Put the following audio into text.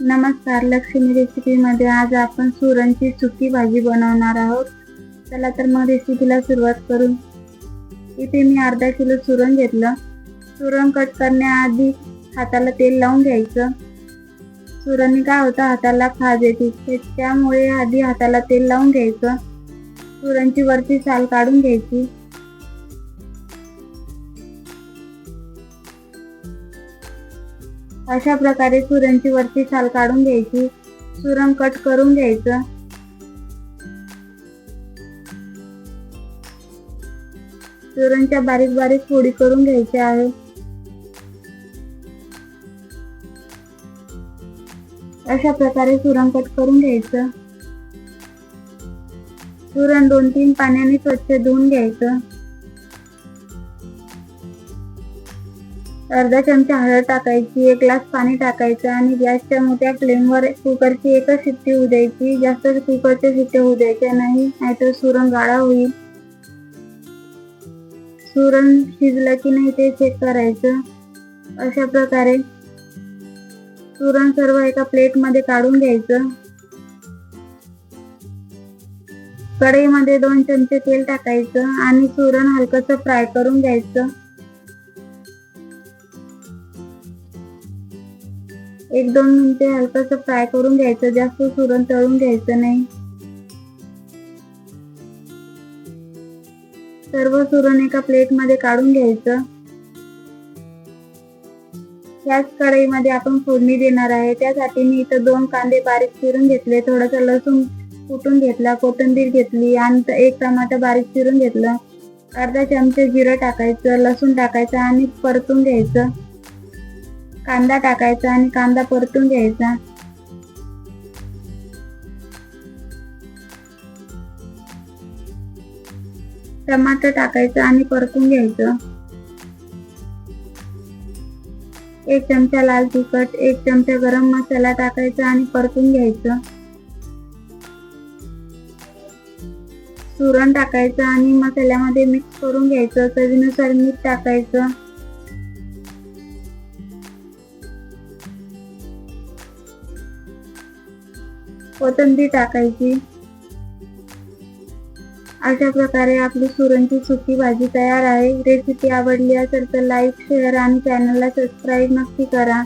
नमस्कार लक्ष्मी रेसिपीमध्ये आज आपण सुरणची सुकी भाजी बनवणार आहोत. चला तर मग रेसिपीला सुरुवात करू. इथे मी अर्धा किलो सुरण घेतलं. सुरण कट करण्याआधी हाताला तेल लावून घ्यायचं. सुरणी काय होतं? हाताला खाज येते. ते- त्यामुळे आधी हाताला तेल लावून घ्यायचं. सुरणची वरची साल काढून घ्यायची. अशा प्रकारे सुरणची वरची साल काढून घ्यायची. सुरण कट करून घ्यायचं. सुरणच्या बारीक बारीक फोडी करून घ्यायच्या आहे. अशा प्रकारे सुरण कट करून घ्यायचं. सुरण दोन तीन पाण्याने स्वच्छ धुवून घ्यायचं. अर्धा चमचा हळद टाकायची एक ग्लास पाणी टाकायचं आणि गॅसच्या मोठ्या फ्लेमवर कुकरची एकच शिट्टी होऊ द्यायची. जास्त कुकरच्या शिट्ट्या होऊ द्यायच्या नाही नाहीतर सुरण गाळा होईल. सुरण शिजलं की नाही ते चेक करायचं. अशा प्रकारे सुरण सर्व एका प्लेटमध्ये काढून घ्यायचं. कढईमध्ये दोन चमचे तेल टाकायचं आणि सुरण हलकंसं फ्राय करून घ्यायचं. एक दोन मिनिटे हलकस फ्राय करून घ्यायचं जास्त सुरण तळून घ्यायचं नाही. सर्व सुरण एका प्लेटमध्ये काढून घ्यायचं. त्याच कढईमध्ये आपण फोडणी देणार आहे. त्यासाठी मी इथं दोन कांदे बारीक चिरून घेतले. थोडासा लसूण कुटून घेतला कोथिंबीर घेतली आणि एक टमाटर बारीक चिरून घेतलं. अर्धा चमचे जिरं टाकायचं लसूण टाकायचं आणि परतून घ्यायचं. कांदा टाकायचा आणि कांदा परतून घ्यायचा. टमाटर टाकायचं आणि परतून घ्यायचं. एक चमचा लाल तिखट एक चमचा गरम मसाला टाकायचा आणि परतून घ्यायचं. सुरण टाकायचं आणि मसाल्यामध्ये मिक्स करून घ्यायचं. चवीनुसार मीठ टाकायचं. कोथिंबीर टाकायची. अशा प्रकारे आपली सुरणची सुकी भाजी तयार आहे. रेसिपी आवडली असेल तर लाईक शेअर आणि चॅनलला सबस्क्राईब नक्की करा.